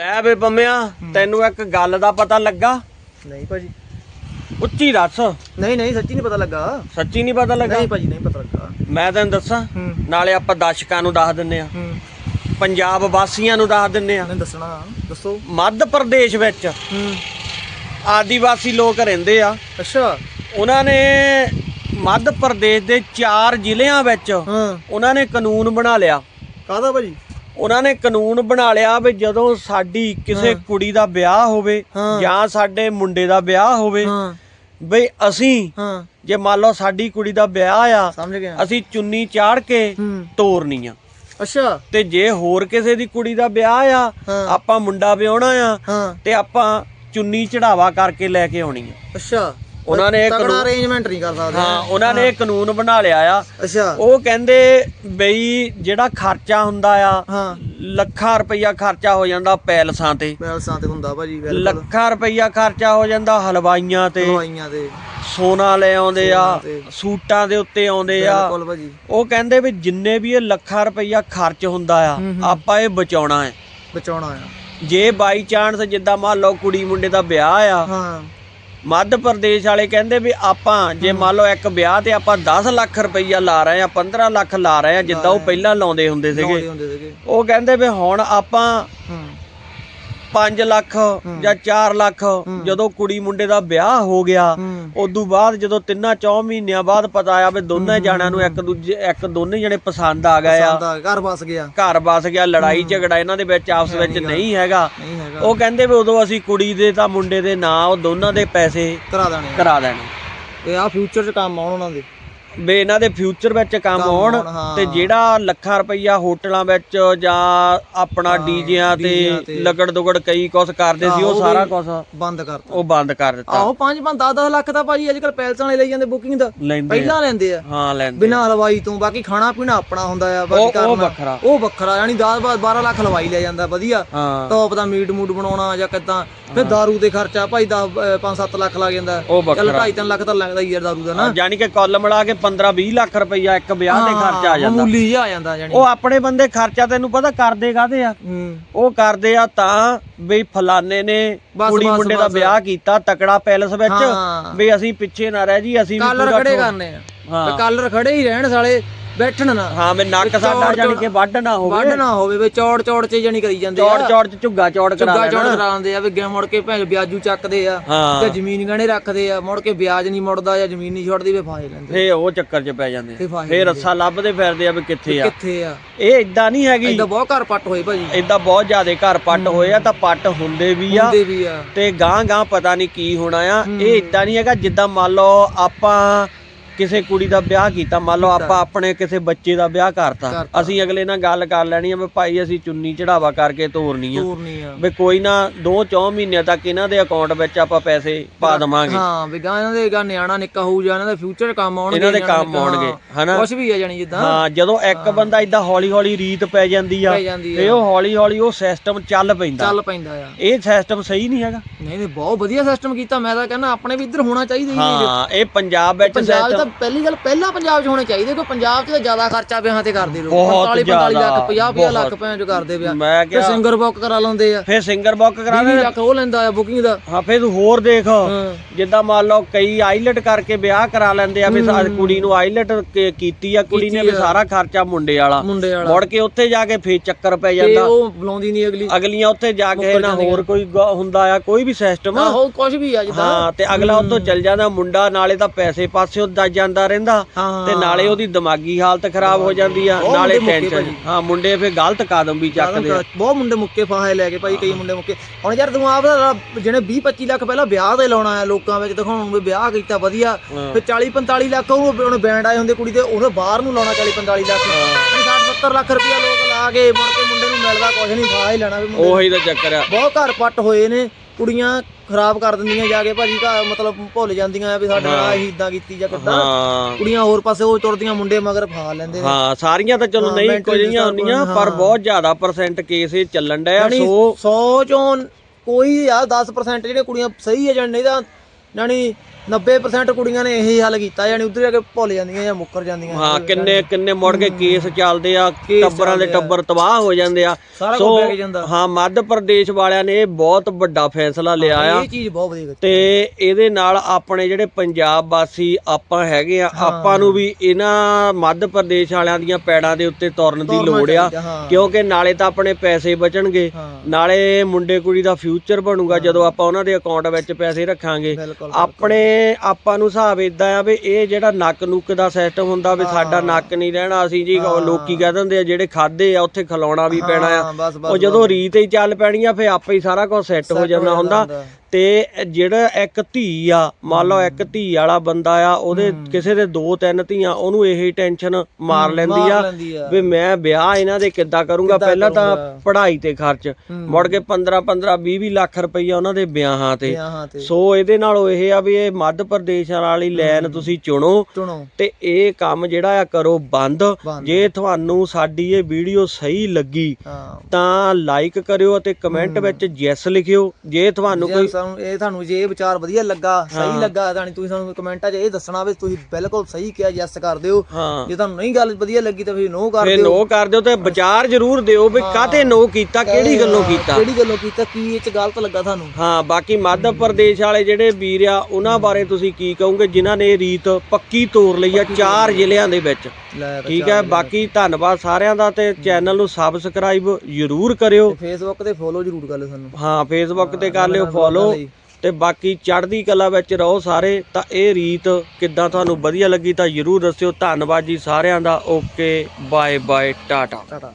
ਐ ਵੇ ਪੰਮਿਆ ਤੈਨੂੰ ਇੱਕ ਗੱਲ ਦਾ ਪਤਾ ਲੱਗਾ? ਨਹੀਂ ਭਾਜੀ। ਉੱਚੀ ਦੱਸ। ਨਹੀਂ ਨਹੀਂ ਸੱਚੀ ਨਹੀਂ ਪਤਾ ਲੱਗਾ। ਸੱਚੀ ਨਹੀਂ ਪਤਾ ਲੱਗਾ? ਨਹੀਂ ਭਾਜੀ ਨਹੀਂ ਪਤਾ ਲੱਗਾ। ਮੈਂ ਤੈਨੂੰ ਦੱਸਾਂ ਨਾਲੇ ਆਪਾਂ ਦਰਸ਼ਕਾਂ ਨੂੰ ਦੱਸ ਦਿੰਨੇ ਆ। ਪੰਜਾਬ ਵਾਸੀਆਂ ਨੂੰ ਦੱਸ ਦਿੰਨੇ ਆ। ਨਹੀਂ ਦੱਸਣਾ ਦੱਸੋ। ਮੱਧ ਪ੍ਰਦੇਸ਼ ਵਿੱਚ ਆਦੀਵਾਸੀ ਲੋਕ ਰਹਿੰਦੇ ਆ। ਅੱਛਾ। ਉਹਨਾਂ ਨੇ ਮੱਧ ਪ੍ਰਦੇਸ਼ ਦੇ ਚਾਰ ਜ਼ਿਲ੍ਹਿਆਂ ਵਿੱਚ ਉਹਨਾਂ ਨੇ ਕਾਨੂੰਨ ਬਣਾ ਲਿਆ। ਕਾਹਦਾ ਭਾਜੀ? ਉਹਨਾਂ ਨੇ ਕਾਨੂੰਨ ਬਣਾ ਲਿਆ ਵੀ ਜਦੋਂ ਸਾਡੀ ਕਿਸੇ ਕੁੜੀ ਦਾ ਵਿਆਹ ਹੋਵੇ। ਜਾਂ ਸਾਡੇ ਮੁੰਡੇ ਦਾ ਵਿਆਹ ਹੋਵੇ ਬਈ ਅਸੀਂ ਜੇ ਮੰਨ ਲਓ ਸਾਡੀ ਕੁੜੀ ਦਾ ਵਿਆਹ ਆ ਅਸੀਂ ਚੁੰਨੀ ਚਾੜ ਕੇ ਤੋਰਨੀ ਆ। ਅੱਛਾ। ਤੇ ਜੇ ਹੋਰ ਕਿਸੇ ਦੀ ਕੁੜੀ ਦਾ ਵਿਆਹ ਆ। ਆਪਾਂ ਮੁੰਡਾ ਵਿਆਹਣਾ ਆ ਤੇ ਆਪਾਂ ਚੁੰਨੀ ਚੜਾਵਾ ਕਰਕੇ ਲੈ ਕੇ ਆਉਣੀ ਆ। ਅੱਛਾ। ਉਹਨਾਂ ਨੇ ਇਹ ਕਾਨੂੰਨ ਅਰੇਂਜਮੈਂਟ ਨਹੀਂ ਕਰ ਸਕਦੇ। ਹਾਂ ਉਹਨਾਂ ਨੇ ਇਹ ਕਾਨੂੰਨ ਬਣਾ ਲਿਆ ਆ। ਅੱਛਾ। ਉਹ ਕਹਿੰਦੇ ਬਈ ਜਿਹੜਾ ਖਰਚਾ ਹੁੰਦਾ ਆ ਹਾਂ। ਲੱਖਾਂ ਰੁਪਈਆ ਖਰਚਾ ਹੋ ਜਾਂਦਾ ਪੈਲਸਾਂ ਤੇ। ਪੈਲਸਾਂ ਤੇ ਹੁੰਦਾ ਭਾਜੀ ਬਿਲਕੁਲ। ਲੱਖਾਂ ਰੁਪਈਆ ਖਰਚਾ ਹੋ ਜਾਂਦਾ ਹਲਵਾਈਆਂ ਤੇ। ਦਵਾਈਆਂ ਤੇ। ਸੋਨਾ ਲੈ ਆਉਂਦੇ ਆ ਸੋਨਾ ਤੇ। ਸੂਟਾਂ ਦੇ ਉੱਤੇ ਆਉਂਦੇ ਆ। ਬਿਲਕੁਲ ਭਾਜੀ। ਉਹ ਕਹਿੰਦੇ ਵੀ ਜਿੰਨੇ ਵੀ ਇਹ ਲੱਖਾਂ ਰੁਪਈਆ ਖਰਚ ਹੁੰਦਾ ਆ ਹੂੰ ਹੂੰ। ਆਪਾਂ ਇਹ ਬਚਾਉਣਾ ਹੈ। ਬਚਾਉਣਾ ਆ। ਜੇ ਬਾਈ ਚਾਂਸ ਜਿੱਦਾਂ ਮੰਨ ਲਓ ਕੁੜੀ ਮੁੰਡੇ ਦਾ ਵਿਆਹ ਆ ਹਾਂ। ਮੱਧ ਪ੍ਰਦੇਸ਼ ਵਾਲੇ ਕਹਿੰਦੇ ਵੀ ਆਪਾਂ ਜੇ ਮੰਨ ਲਓ ਇੱਕ ਵਿਆਹ ਤੇ ਆਪਾਂ 10 ਲੱਖ ਰੁਪਈਆ ਲਾ ਰਹੇ ਆ 15 ਲੱਖ ਲਾ ਰਹੇ ਆ ਜਿੱਦਾਂ ਉਹ ਪਹਿਲਾਂ ਲਾਉਂਦੇ ਹੁੰਦੇ ਸੀਗੇ। ਉਹ ਕਹਿੰਦੇ ਵੀ ਹੁਣ ਆਪਾਂ 5 ਲੱਖ ਜਾਂ 4 ਲੱਖ ਜਦੋਂ ਕੁੜੀ ਮੁੰਡੇ ਦਾ ਵਿਆਹ ਹੋ ਗਿਆ ਉਦੋਂ ਬਾਅਦ ਜਦੋਂ ਤਿੰਨਾਂ ਚੌਂ ਮਹੀਨਿਆਂ ਬਾਅਦ ਪਤਾ ਆਇਆ ਵੀ ਦੋਨੇ ਜਾਣਿਆਂ ਨੂੰ ਇੱਕ ਦੂਜੇ ਇੱਕ ਦੋਨੇ ਜਣੇ ਪਸੰਦ ਆ ਗਏ ਆ। ਘਰ ਵਸ ਗਿਆ। ਘਰ ਬਸ ਗਿਆ ਲੜਾਈ ਝਗੜਾ ਇਹਨਾਂ ਦੇ ਵਿੱਚ ਆਪਸ ਵਿੱਚ ਨਹੀਂ ਹੈਗਾ। ਉਹ ਕਹਿੰਦੇ ਵੀ ਉਦੋਂ ਅਸੀਂ ਕੁੜੀ ਦੇ ਤਾਂ ਮੁੰਡੇ ਦੇ ਨਾਂ ਉਹ ਦੋਨਾਂ ਦੇ ਪੈਸੇ ਕਰਾ ਦੇਣੇ ਆ। ਕਰਾ ਦੇਣੇ। ਤੇ ਆ ਫਿਊਚਰ 'ਚ ਕੰਮ ਆਉਣ ਉਹਨਾਂ ਦੇ। ਵੀ ਇਹਨਾਂ ਦੇ ਫਿਊਚਰ ਵਿੱਚ ਕੰਮ ਆਉਣ ਆਉਣ, ਹਾਂ। ਤੇ ਜਿਹੜਾ ਲੱਖਾਂ ਰੁਪਈਆ ਹੋਟਲਾਂ ਵਿੱਚ ਜਾਂ ਆਪਣਾ ਡੀਜਿਆਂ ਡੀਜਿਆਂ ਤੇ ਤੇ। ਲਗੜ ਦੁਗੜ ਕਈ ਕੁਝ ਕਰਦੇ ਸੀ ਉਹ ਆਹੋ ਸਾਰਾ ਵੀ ਕੁਝ ਬੰਦ ਕਰਤਾ ਉਹ ਬੰਦ ਕਰ ਦਿੱਤਾ ਆਹੋ 5 5 10 10 ਲੱਖ ਤਾਂ ਭਾਜੀ ਅੱਜ ਕੱਲ ਪੈਲਸਾਂ ਵਾਲੇ ਲਈ ਜਾਂਦੇ ਬੁਕਿੰਗ ਦਾ ਲੈਂਦੇ ਆ। ਪਹਿਲਾਂ ਲੈਂਦੇ ਆ ਹਾਂ ਲੈਂਦੇ ਬਿਨਾਂ ਹਲਵਾਈ ਤੋਂ ਬਾਕੀ ਖਾਣਾ ਪੀਣਾ ਆਪਣਾ ਹੁੰਦਾ ਆ ਬਾਕੀ ਉਹ- ਉਹ ਕਰਨਾ ਵੱਖਰਾ। ਉਹ ਵੱਖਰਾ ਯਾਨੀ 10 12 ਲੱਖ ਹਲਵਾਈ ਲੈ ਜਾਂਦਾ ਵਧੀਆ ਹਾਂ ਟੌਪ ਦਾ ਮੀਟ ਮੂਟ ਬਣਾਉਣਾ ਜਾਂ ਕਿਦਾਂ ਫਿਰ दारू ਦੇ ਖਰਚਾ ਭਾਈ 10 5-7 ਲੱਖ ਲੱਗ ਜਾਂਦਾ ਉਹ ਚੱਲ ਵੱਖਰਾ 2.5 ਲੱਖ ਤਾਂ ਲੱਗਦਾ ਹੀ ਯਾਰ दारू ਦਾ ਨਾ ਯਾਨੀ ਕਿ ਕੁੱਲ ਮਿਲਾ ਕੇ 15 20 ਲੱਖ ਰੁਪਈਆ ਇੱਕ ਵਿਆਹ ਤੇ ਖਰਚਾ ਆ ਜਾਂਦਾ ਮਾਮੂਲੀ ਜਿਹਾ ਆ ਜਾਂਦਾ ਯਾਨੀ ਉਹ ਆਪਣੇ ਬੰਦੇ ਖਰਚਾ ਤੈਨੂੰ ਪਤਾ ਕਰਦੇ ਕਾਦੇ ਆ ਹੂੰ ਉਹ ਕਰਦੇ ਆ ਤਾਂ ਵੀ ਫਲਾਣੇ ਨੇ ਬਸ, ਕੁੜੀ ਬਸ, ਮੁੰਡੇ ਦਾ ਬਸ। ਵਿਆਹ ਕੀਤਾ ਤਕੜਾ ਪੈਲਸ ਵਿੱਚ ਹਾਂ। ਵੀ ਅਸੀਂ ਪਿੱਛੇ ਨਾ ਰਹਿ ਜੀ ਅਸੀਂ ਵੀ ਕਾਲਰ ਪੂਰਾ ਖੜੇ ਠੋਕ- ਕਰਨੇ ਆ ਹਾਂ। ਤੇ ਕਾਲਰ ਖੜੇ ਹੀ ਰਹਿਣ ਸਾਲੇ ਬੈਠਣ ਨਾ। ਹਾਂ ਵੀ ਨੱਕ ਸਾਡਾ ਜਾਨੀ ਕਿ ਵੱਢ ਨਾ ਹੋਵੇ। ਵੱਢ ਨਾ ਹੋਵੇ ਵੀ ਚੌੜ ਚੌੜ ਚ ਜਾਨੀ ਕਰੀ ਜਾਂਦੇ ਚੌੜ ਚੌੜ ਚ ਝੁੱਗਾ ਚੌੜ ਕਰਾ ਚੁੱਗਾ ਚੌੜ ਲੈਣਾ ਕਰਾਉਂਦੇ ਆ ਵੀ ਗੇ ਮੁੜ ਕੇ ਭੈਣ ਵਿਆਜੂ ਚੱਕਦੇ ਆ ਹਾਂ। ਤੇ ਜ਼ਮੀਨ ਗਹਿਣੇ ਰੱਖਦੇ ਆ ਮੁੜ ਕੇ ਵਿਆਜ ਨਹੀਂ ਮੁੜਦਾ ਜਾਂ ਜ਼ਮੀਨ ਨਹੀਂ ਛੱਡਦੀ ਵੇ ਫਾਇ ਲੈਂਦੇ ਫੇ ਉਹ ਚੱਕਰ ਚ ਪੈ ਜਾਂਦੇ ਫੇ ਆ। ਫੇ ਰੱਸਾ ਲੱਭਦੇ ਫਿਰਦੇ ਆ ਵੀ ਕਿੱਥੇ ਆ। ਕਿੱਥੇ ਆ? ਇਹ ਇਦਾਂ ਨਹੀਂ ਹੈਗੀ। ਏਦਾਂ ਬਹੁਤ ਘਰ ਪੱਟ ਹੋਏ ਭਾਜੀ। ਇਦਾਂ ਬਹੁਤ ਜ਼ਿਆਦੇ ਘਰ ਪੱਟ ਹੋਏ ਆ ਤਾਂ ਪੱਟ ਹੁੰਦੇ ਵੀ ਆ ਹੁੰਦੇ ਵੀ ਆ। ਤੇ ਗਾਂ ਗਾਂ ਪਤਾ ਨਹੀਂ ਕੀ ਹੋਣਾ ਆ। ਇਹ ਇਦਾਂ ਨਹੀਂ ਹੈਗਾ ਜਿੱਦਾਂ ਮੰਨ ਲਓ ਆਪਾਂ ਕਿਸੇ ਕੁੜੀ ਦਾ ਵਿਆਹ ਕੀਤਾ ਮੰਨ ਲਓ ਆਪਾਂ ਆਪਣੇ ਕਿਸੇ ਬੱਚੇ ਦਾ ਵਿਆਹ ਕਰਤਾ। ਅਸੀਂ ਅਗਲੇ ਨਾਲ ਗੱਲ ਕਰ ਲੈਣੀ ਆ ਵੀ ਭਾਈ ਅਸੀਂ ਚੁੰਨੀ ਚੜਾਵਾ ਕਰਕੇ ਤੋਰਨੀ ਆ। ਵੀ ਕੋਈ ਨਾ 2-4 ਮਹੀਨਿਆਂ ਤੱਕ ਇਹਨਾਂ ਦੇ ਅਕਾਊਂਟ ਵਿੱਚ ਆਪਾਂ ਪੈਸੇ ਪਾ ਦਵਾਂਗੇ। ਹਾਂ ਵੀ ਗਾਂ ਇਹਨਾਂ ਦੇ ਗਾਂ ਨਿਆਣਾ ਨਿੱਕਾ ਹੋਊ ਜਾਂ ਇਹਨਾਂ ਦੇ ਫਿਊਚਰ ਕੰਮ ਆਉਣਗੇ ਇਹਨਾਂ ਦੇ ਕੰਮ ਆਉਣਗੇ। ਹਨਾ? ਕੁਛ ਵੀ ਆ ਜਾਣੀ ਜਿੱਦਾਂ। ਹਾਂ ਜਦੋਂ ਇੱਕ ਬੰਦਾ ਇਦਾਂ ਹੌਲੀ-ਹੌਲੀ ਰੀਤ ਪੈ ਜਾਂਦੀ ਆ ਤੇ ਉਹ ਹੌਲੀ-ਹੌਲੀ ਉਹ ਸਿਸਟਮ ਚੱਲ ਪੈਂਦਾ। ਚੱਲ ਪੈਂਦਾ ਆ। ਇਹ ਸਿਸਟਮ ਸਹੀ ਨਹੀਂ ਹੈਗਾ। ਨਹੀਂ ਨਹੀਂ ਬਹੁਤ ਵਧੀਆ ਸਿਸਟਮ ਕੀਤਾ ਮੈਂ ਤਾਂ ਕਹਿੰਦਾ ਆਪਣੇ ਵੀ ਇੱਧਰ ਹੋਣਾ ਚਾਹੀਦਾ ਹਾਂ ਇਹ ਪੰਜਾਬ ਵਿੱਚ ਤਾਂ ਪਹਿਲੀ ਗੱਲ ਪਹਿਲਾਂ ਪੰਜਾਬ 'ਚ ਹੋਣੇ ਚਾਹੀਦੇ ਕਿਉਂਕਿ ਪੰਜਾਬ 'ਚ ਤਾਂ ਜ਼ਿਆਦਾ ਖਰਚਾ ਵਿਆਹਾਂ ਤੇ ਕਰਦੇ ਲੋਕ। ਬਹੁਤ 45 45 ਜ਼ਿਆਦਾ, ਲੱਖ 50 50 ਲੱਖ। ਭੈਣ ਜੋ ਕਰਦੇ ਵਿਆਹ ਮੈਂ ਤੇ ਕਿਹਾ ਸਿੰਗਰ ਬੁੱਕ ਕਰਾ ਲਾਉਂਦੇ ਆ। ਫੇਰ ਸਿੰਗਰ ਬੁੱਕ ਕਰਾ 20 ਲੈ ਲੱਖ ਉਹ ਲੈਂਦਾ ਆ ਬੁਕਿੰਗ ਦਾ। ਹਾਂ ਫੇਰ ਤੂੰ ਹੋਰ ਦੇਖ। ਜਿੱਦਾਂ ਮੰਨ ਲਓ ਕਈ ਆਈਲਟ ਕਰਕੇ ਵਿਆਹ ਕਰਾ ਲੈਂਦੇ ਆ ਵੀ ਕੁੜੀ ਨੂੰ ਆਈਲਟ ਕੀਤੀ ਆ ਕੁੜੀ ਨੇ ਵੀ ਸਾਰਾ ਖਰਚਾ ਮੁੰਡੇ ਵਾਲਾ। ਮੁੜ ਕੇ ਉੱਥੇ ਜਾ ਕੇ ਫੇਰ ਚੱਕਰ ਪੈ ਜਾਂਦਾ। ਉਹ ਬੁਲਾਉਂਦੀ ਨਹੀਂ ਅਗਲੀ। ਅਗਲੀਆਂ ਉੱਥੇ ਜਾ ਕੇ ਨਾ ਹੋਰ ਕੋਈ ਹੁੰਦਾ ਆ ਕੋਈ ਵੀ ਸਿਸਟਮ ਆਹੋ ਕੁਝ ਵੀ ਆ ਜਿੱਦਾਂ। ਹਾਂ ਤੇ ਅਗਲਾ ਉੱਥੋਂ ਚੱਲ ਜਾਂਦਾ ਮੁੰਡਾ ਨਾਲੇ ਤਾਂ ਪੈਸੇ ਪਾਸੇ ਉੱਦਾ ਜਾਂਦਾ ਰਹਿੰਦਾ ਹਾਂ। ਤੇ ਨਾਲੇ ਉਹਦੀ ਦਿਮਾਗੀ ਹਾਲਤ ਖਰਾਬ ਹੋ ਜਾਂਦੀ ਆ ਉਹ ਨਾਲੇ ਮੁੰਡੇ ਮੁੱਕੇ ਟੈਨਸ਼ਨ ਹਾਂ ਮੁੰਡੇ ਫੇਰ ਗਲਤ ਕਦਮ ਵੀ ਚੱਕਦੇ ਆ। ਬਹੁਤ ਮੁੰਡੇ ਮੁੱਕੇ ਫਾਹੇ ਲੈ ਕੇ ਭਾਈ ਕਈ ਮੁੰਡੇ ਮੁੱਕੇ। ਹੁਣ ਯਾਰ ਤੂੰ ਆਪ ਦਾ ਜਿਹਨੇ 20 25 ਲੱਖ ਪਹਿਲਾਂ ਵਿਆਹ ਤੇ ਲਾਉਣਾ ਆ ਲੋਕਾਂ ਵਿੱਚ ਦਿਖਾਉਣ ਨੂੰ ਵੀ ਵਿਆਹ ਕੀਤਾ ਵਧੀਆ। ਹਾਂ। ਫਿਰ 40 45 ਲੱਖ ਉਹਨੂੰ ਉਹਨੂੰ ਬੈਂਡ ਆਏ ਹੁੰਦੇ ਕੁੜੀ ਤੇ ਉਹਨੇ ਬਾਹਰ ਨੂੰ ਲਾਉਣਾ 40 45 ਲੱਖ। 60 70 ਲੱਖ ਰੁਪਇਆ ਲੋਕ ਲਾ ਕੇ ਮੁੜ ਕੇ ਮੁੰਡੇ ਨੂੰ ਮਿਲਦਾ ਕੁਝ ਨਹੀਂ ਫਾਹਾ ਹੀ ਲੈਣਾ ਵੀ ਮੁੰਡੇ ਉਹੀ ਤਾਂ ਚੱਕਰ ਆ। ਬਹੁਤ ਘਰ ਪੱਟ ਹੋਏ ਨੇ। ਕੁੜੀਆਂ ਖਰਾਬ ਕਰ ਦਿੰਦੀਆਂ ਜਾ ਕੇ ਭਾਜੀ ਘਰ ਮਤਲਬ ਭੁੱਲ ਜਾਂਦੀਆਂ ਆ ਵੀ ਸਾਡੇ ਨਾਲ ਅਸੀਂ ਇਦਾਂ ਕੀਤੀ ਜਾਂ ਕਿੱਦਾਂ। ਹਾਂ। ਕੁੜੀਆਂ ਹੋਰ ਪਾਸੇ ਉਹ ਤੁਰਦੀਆਂ ਮੁੰਡੇ ਮਗਰ ਫਾ ਲੈਂਦੇ ਨੇ। ਹਾਂ ਸਾਰੀਆਂ ਤਾਂ ਚਲੋ ਨਹੀਂ ਕੁਝੀਆਂ ਹੁੰਦੀਆਂ ਪਰ। ਬਹੁਤ ਜ਼ਿਆਦਾ ਪਰਸੈਂਟ ਕੇਸ ਇਹ ਚੱਲਣ ਡਿਆ ਸੋ 100 ਚੋਂ ਕੋਈ ਆ 10% ਜਿਹੜੇ ਕੁੜੀਆਂ ਸਹੀ ਜਾਂ ਨਹੀਂ ਤਾਂ ਯਾਨੀ 90% ਕੁੜੀਆਂ ਨੇ ਇਹੀ ਹੱਲ ਕੀਤਾ ਯਾਨੀ ਉਧਰ ਜਾ ਕੇ ਭੁੱਲ ਜਾਂਦੀਆਂ ਜਾਂ ਮੁੱਕਰ ਜਾਂਦੀਆਂ। ਹਾਂ ਕਿੰਨੇ ਕਿੰਨੇ ਮੁੜ ਕੇ ਕੇਸ ਚੱਲਦੇ ਆ ਟੱਬਰਾਂ ਦੇ ਟੱਬਰ ਤਬਾਹ ਹੋ ਜਾਂਦੇ ਆ। ਸੋ ਹਾਂ ਮੱਧ ਪ੍ਰਦੇਸ਼ ਵਾਲਿਆਂ ਨੇ ਇਹ ਬਹੁਤ ਵੱਡਾ ਫੈਸਲਾ ਲਿਆ ਆ। ਇਹ ਚੀਜ਼ ਬਹੁਤ ਵਧੀਆ ਕੀਤੀ। ਤੇ ਇਹਦੇ ਨਾਲ ਆਪਣੇ ਜਿਹੜੇ ਪੰਜਾਬ ਵਾਸੀ ਆਪਾਂ ਹੈਗੇ ਆ ਆਪਾਂ ਨੂੰ ਵੀ ਇਹਨਾਂ ਮੱਧ ਪ੍ਰਦੇਸ਼ ਵਾਲਿਆਂ ਦੀਆਂ ਪੈੜਾਂ ਦੇ ਉੱਤੇ ਤੁਰਨ ਦੀ ਲੋੜ ਆ। ਕਿਉਂਕਿ ਨਾਲੇ ਤਾਂ ਆਪਣੇ ਪੈਸੇ ਬਚਣਗੇ ਨਾਲੇ ਮੁੰਡੇ ਕੁੜੀ ਦਾ ਫਿਊਚਰ ਬਣੂਗਾ ਜਦੋਂ ਆਪਾਂ ਉਹਨਾਂ ਦੇ ਅਕਾਊਂਟ ਵਿੱਚ ਪੈਸੇ ਰੱਖਾਂਗੇ। ਆਪਣੇ ਆਪਾਂ ਨੂੰ ਹਿਸਾਬ ਇਦਾਂ ਆ ਵੀ ਇਹ ਜਿਹੜਾ ਨੱਕ ਨੁੱਕ ਦਾ ਸਿਸਟਮ ਹੁੰਦਾ ਵੀ ਸਾਡਾ ਨੱਕ ਨਹੀਂ ਰਹਿਣਾ ਅਸੀਂ ਜੀ ਲੋਕੀ ਕਹਿ ਦਿੰਦੇ ਆ ਜਿਹੜੇ ਖਾਦੇ ਆ ਉੱਥੇ ਖਲਾਉਣਾ ਵੀ ਪੈਣਾ ਆ। ਉਹ ਜਦੋਂ ਰੀਤ ਹੀ ਚੱਲ ਪੈਣੀ ਆ ਫੇ ਆਪੇ ਹੀ ਸਾਰਾ ਕੁਝ ਸੈੱਟ ਹੋ ਜਾਂਦਾ ਹੁੰਦਾ। ਤੇ ਜਿਹੜਾ ਇੱਕ ਧੀ ਆ ਮੰਨ ਲਓ ਇੱਕ ਧੀ ਵਾਲਾ ਬੰਦਾ ਆ ਉਹਦੇ ਕਿਸੇ ਦੇ ਦੋ ਤਿੰਨ ਧੀਆਂ ਉਹਨੂੰ ਇਹੀ ਟੈਨਸ਼ਨ ਮਾਰ ਲੈਂਦੀ ਆ ਵੀ ਮੈਂ ਵਿਆਹ ਇਹਨਾਂ ਦੇ ਕਿੱਦਾਂ ਕਰੂੰਗਾ? ਪਹਿਲਾਂ ਤਾਂ ਪੜ੍ਹਾਈ ਤੇ ਖਰਚ। ਮੁੜ ਕੇ 15 15 20 20 ਲੱਖ ਰੁਪਈਆ ਉਹਨਾਂ ਦੇ ਵਿਆਹਾਂ ਤੇ। ਸੋ ਇਹਦੇ ਨਾਲੋਂ ਇਹ ਆ ਵੀ ਇਹ ਮੱਧ ਪ੍ਰਦੇਸ਼ ਵਾਲੀ ਲਾਈਨ ਤੁਸੀਂ ਚੁਣੋ। ਤੇ ਇਹ ਕੰਮ ਜਿਹੜਾ ਆ ਕਰੋ ਬੰਦ। ਜੇ ਤੁਹਾਨੂੰ ਸਾਡੀ ਇਹ ਵੀਡੀਓ ਸਹੀ ਲੱਗੀ ਤਾਂ ਲਾਈਕ ਕਰਿਓ ਅਤੇ ਕਮੈਂਟ ਵਿੱਚ ਯੈਸ ਲਿਖਿਓ। ਜੇ ਤੁਹਾਨੂੰ ਕੋਈ ਸਾਨੂੰ ਇਹ ਤੁਹਾਨੂੰ ਜੇ ਇਹ ਵਿਚਾਰ ਵਧੀਆ ਲੱਗਾ ਸਹੀ ਲੱਗਾ ਤਾਂ ਤੁਸੀਂ ਸਾਨੂੰ ਕਮੈਂਟਾਂ 'ਚ ਇਹ ਦੱਸਣਾ ਵੀ ਤੁਸੀਂ ਬਿਲਕੁਲ ਸਹੀ ਕਿਹਾ ਯੈਸ ਕਰ ਦਿਓ। ਜੇ ਤੁਹਾਨੂੰ ਨਹੀਂ ਗੱਲ ਵਧੀਆ ਲੱਗੀ ਤਾਂ ਫਿਰ ਨੋ ਕਰ ਦਿਓ। ਨੋ ਕਰ ਦਿਓ ਤੇ ਵਿਚਾਰ ਜ਼ਰੂਰ ਦਿਓ ਵੀ ਕਾਹਤੇ ਨੋ ਕੀਤਾ ਕਿਹੜੀ ਗੱਲੋਂ ਕੀਤਾ? ਕਿਹੜੀ ਗੱਲੋਂ ਕੀਤਾ ਕੀ ਇਹ 'ਚ ਗਲਤ ਲੱਗਾ ਤੁਹਾਨੂੰ? ਹਾਂ ਬਾਕੀ ਮੱਧ ਪ੍ਰਦੇਸ਼ ਵਾਲੇ ਜਿਹੜੇ ਵੀਰ ਆ ਉਹਨਾਂ ਬਾਰੇ ਤੁਸੀਂ ਕੀ ਕਹੋਗੇ ਜਿਨ੍ਹਾਂ ਨੇ ਰੀਤ ਪੱਕੀ ਤੋਰ ਲਈ ਆ ਚਾਰ ਜ਼ਿਲ੍ਹਿਆਂ ਦੇ ਵਿੱਚ। ਠੀਕ ਹੈ ਬਾਕੀ ਧੰਨਵਾਦ ਸਾਰਿਆਂ ਦਾ ਤੇ ਚੈਨਲ ਨੂੰ ਸਬਸਕ੍ਰਾਈਬ ਜ਼ਰੂਰ ਕਰਿਓ। ਫੇਸਬੁੱਕ ਤੇ ਫੋਲੋ ਜ਼ਰੂਰ ਕਰ ਲਿਓ ਸਾਨੂੰ। ਹਾਂ ਫੇਸਬੁੱਕ ਤੇ ਕਰ ਲਿਓ ਫੋਲੋ ਤੇ ਬਾਕੀ ਚੜ੍ਹਦੀ ਕਲਾ ਵਿੱਚ ਰਹੋ ਸਾਰੇ ਤਾਂ ਇਹ ਰੀਤ ਕਿੱਦਾਂ ਤੁਹਾਨੂੰ ਵਧੀਆ ਲੱਗੀ ਤਾਂ ਜ਼ਰੂਰ ਦੱਸਿਓ। ਧੰਨਵਾਦ ਜੀ ਸਾਰਿਆਂ ਦਾ। Okay bye bye tata. Tata.